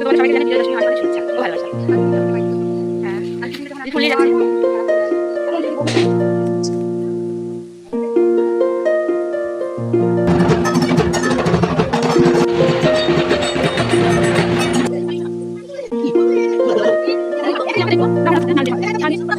তো তোমাদের সবাইকে জানি বিজয় দশমী অনেক শুভেচ্ছা ও ভালোবাসা হ্যাঁ ফুল যাচ্ছে হ্যালো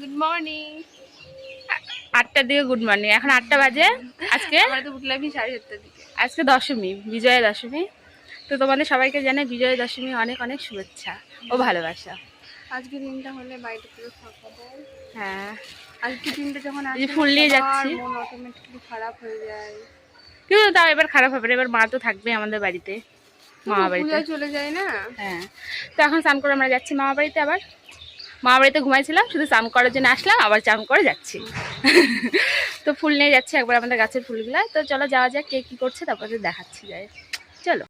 গুড মর্নিং আটটার দিকে গুড মর্নিং এখন আটটা বাজে। আজকে? আমরা তো উঠলাম সাড়ে সাতটার দিকে। আজকে দশমী বিজয়া দশমী। তো তোমাদের সবাইকে জানাই বিজয়া দশমী অনেক অনেক শুভেচ্ছা ও ভালোবাসা। আজকে দিনটা হলে বাড়িতে পুরো ফাঁকা হ্যাঁ। আজকে দিনটা যখন আসে ফুল নিয়ে যাচ্ছি। মন অটোমেটিকলি খারাপ হয়ে যায়। কিন্তু তাও এবার খারাপ হবে এবার মা তো থাকবে আমাদের বাড়িতে মামা বাড়িতে। চলে যায় না? হ্যাঁ। তো এখন স্নান করে আমরা যাচ্ছি মামা বাড়িতে আবার। মামা বাড়িতে ঘুমাইছিলাম, শুধু চান করার জন্য আসলাম, আবার চান করে যাচ্ছি। তো ফুল নিয়ে যাচ্ছি একবার আমাদের গাছের ফুলগুলো। তো চলো যাওয়া যাক কে কী করছে, তারপরে দেখাচ্ছি যায় চলো।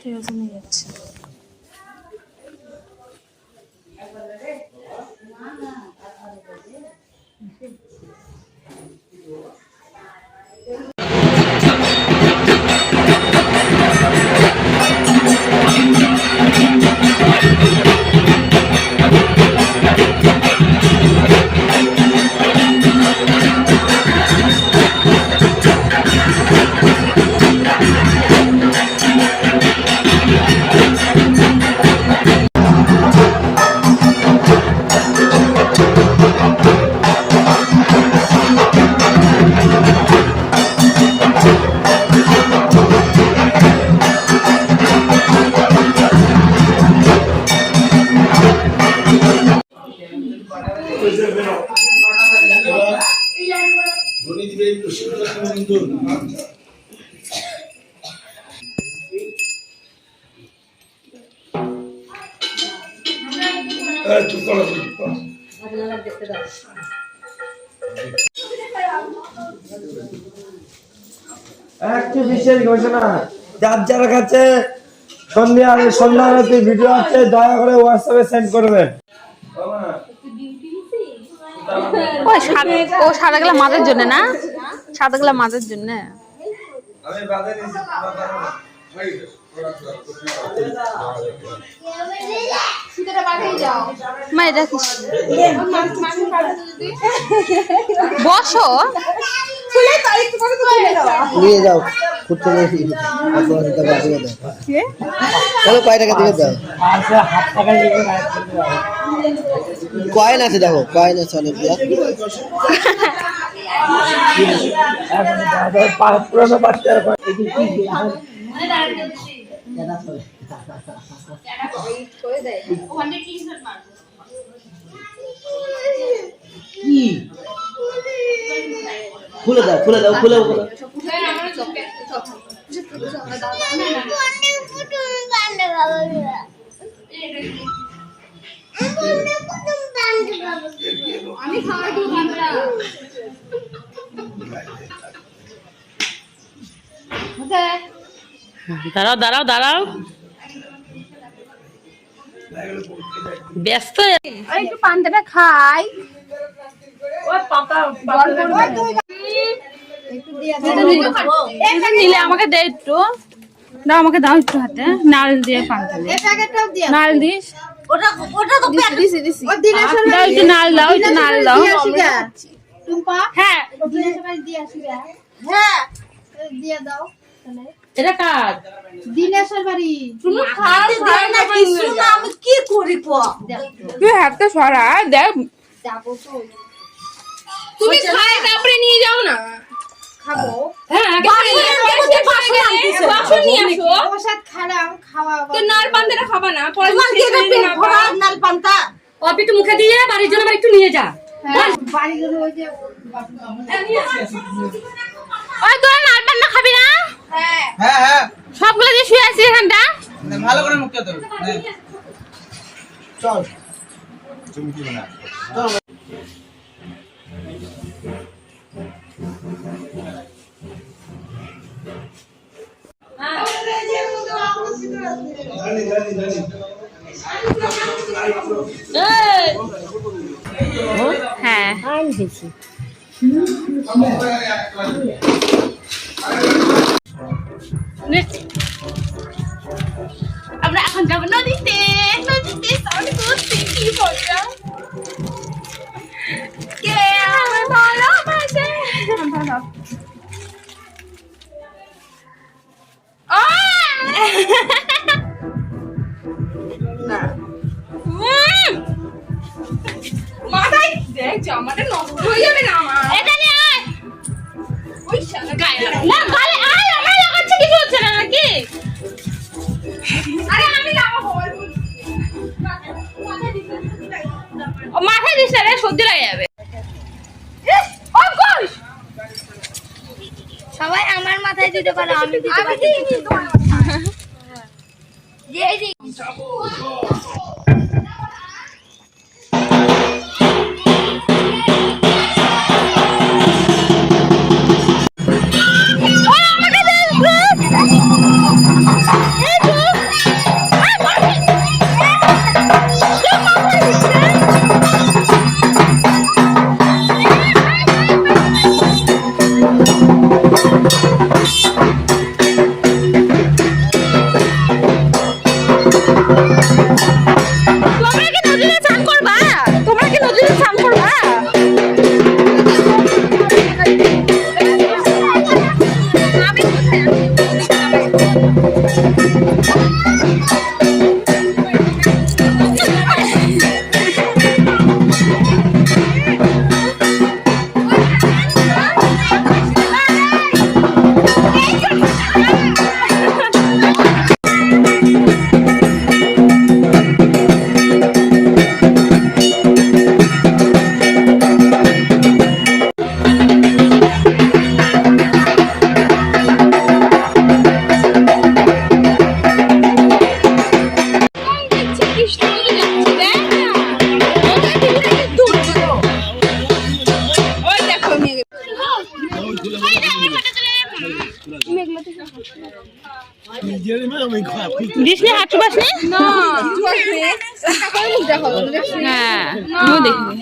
ঠিক আছে নিয়ে যাচ্ছি একটি বিশেষ ঘোষণা। যার যার কাছে সন্ধ্যা সন্ধ্যা আরতি ভিডিও আছে, দয়া করে হোয়াটসঅ্যাপে সেন্ড করবেন। ও সাদা ও সাদাগুলা মাদের জন্য না? সাদাগুলা মাদের জন্য। বসো। নিয়ে যাও দাও? কয়েন আছে দেখো কয়েন আছে অনেক পুরোনো বাচ্চার খুলে দাও খুলে দাও খুলে খুলে দাঁড়াও দাঁড়াও দাঁড়াও। ব্যস্ত একটু পান্তাটা খাই। নিলে আমাকে দে একটু। দাও আমাকে দাও একটু হাতে। নাল দিয়ে পান্তা দিয়ে। নাল দিস। দাও দাও হ্যাঁ এটা কাজ দিনেশের বাড়ি। তুই হাতটা সরা দেখ। তুমি খাব। হ্যাঁ বাসন নিয়ে আসো। প্রসাদ খালাম খাওয়া তো নার পান্তাটা খাবা না পরে তোমার কি এটা পেট ভরা নাল পান্তা? অপি তো মুখে দিয়ে বাড়ির জন্য একটু নিয়ে যা। হ্যাঁ বাড়ি গেলে ওই যে ওই তোরা নাল পান্না খাবি না? হ্যাঁ। হ্যাঁ হ্যাঁ। সবগুলো দিয়ে শুয়ে আছিস এখানটা? ভালো করে মুখটা ধরো। হ্যাঁ। চল। হ্যাঁ। নে। আমরা এখন যাব নদীতে নদীতে স্নান করতে কি মজা কে আমার ভালোবাসে উম, মাথায় দেখ জামাটা নষ্ট হয়ে যাবে না আমার এটা নিয়ে আয় ওই শালা গায়ে লাগা। না দিতে পারো আমি দিতে পারি।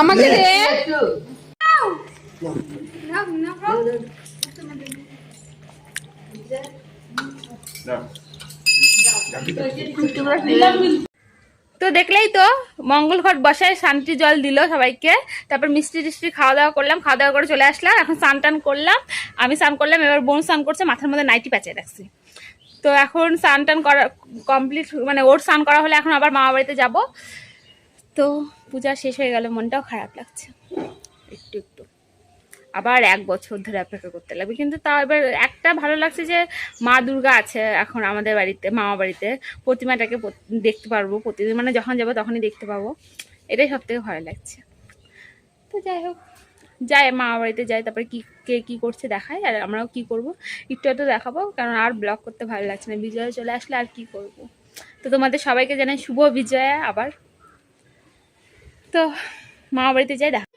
আমাকে দে। তো দেখলেই তো মঙ্গল ঘট বসায় শান্তি জল দিল সবাইকে। তারপর মিষ্টি টিষ্টি খাওয়া দাওয়া করলাম খাওয়া দাওয়া করে চলে আসলাম এখন স্নান টান করলাম। আমি স্নান করলাম এবার বোন স্নান করছে মাথার মধ্যে নাইটি প্যাঁচে রাখছি। তো এখন স্নান টান করা কমপ্লিট মানে ওর স্নান করা হলে এখন আবার মামা বাড়িতে যাব। তো পূজা শেষ হয়ে গেল, মনটাও খারাপ লাগছে। একটু একটু। আবার এক বছর ধরে অপেক্ষা করতে লাগবে। কিন্তু তাও এবার একটা ভালো লাগছে যে মা দুর্গা আছে এখন আমাদের বাড়িতে মামা বাড়িতে। প্রতিমাটাকে দেখতে পারব প্রতিদিন। মানে যখন যাব তখনই দেখতে পাবো। এটাই সব থেকে ভালো লাগছে। তো যাই হোক, যাই মামা বাড়িতে যাই, তারপরে কি, কে কী করছে দেখায় আর আমরাও কি করব একটু একটু দেখাবো। কারণ আর ব্লগ করতে ভালো লাগছে না। বিজয়া চলে আসলে আর কি করব? তো তোমাদের সবাইকে জানাই শুভ বিজয়া আবার। তো মামা বাড়িতে যাই দেখা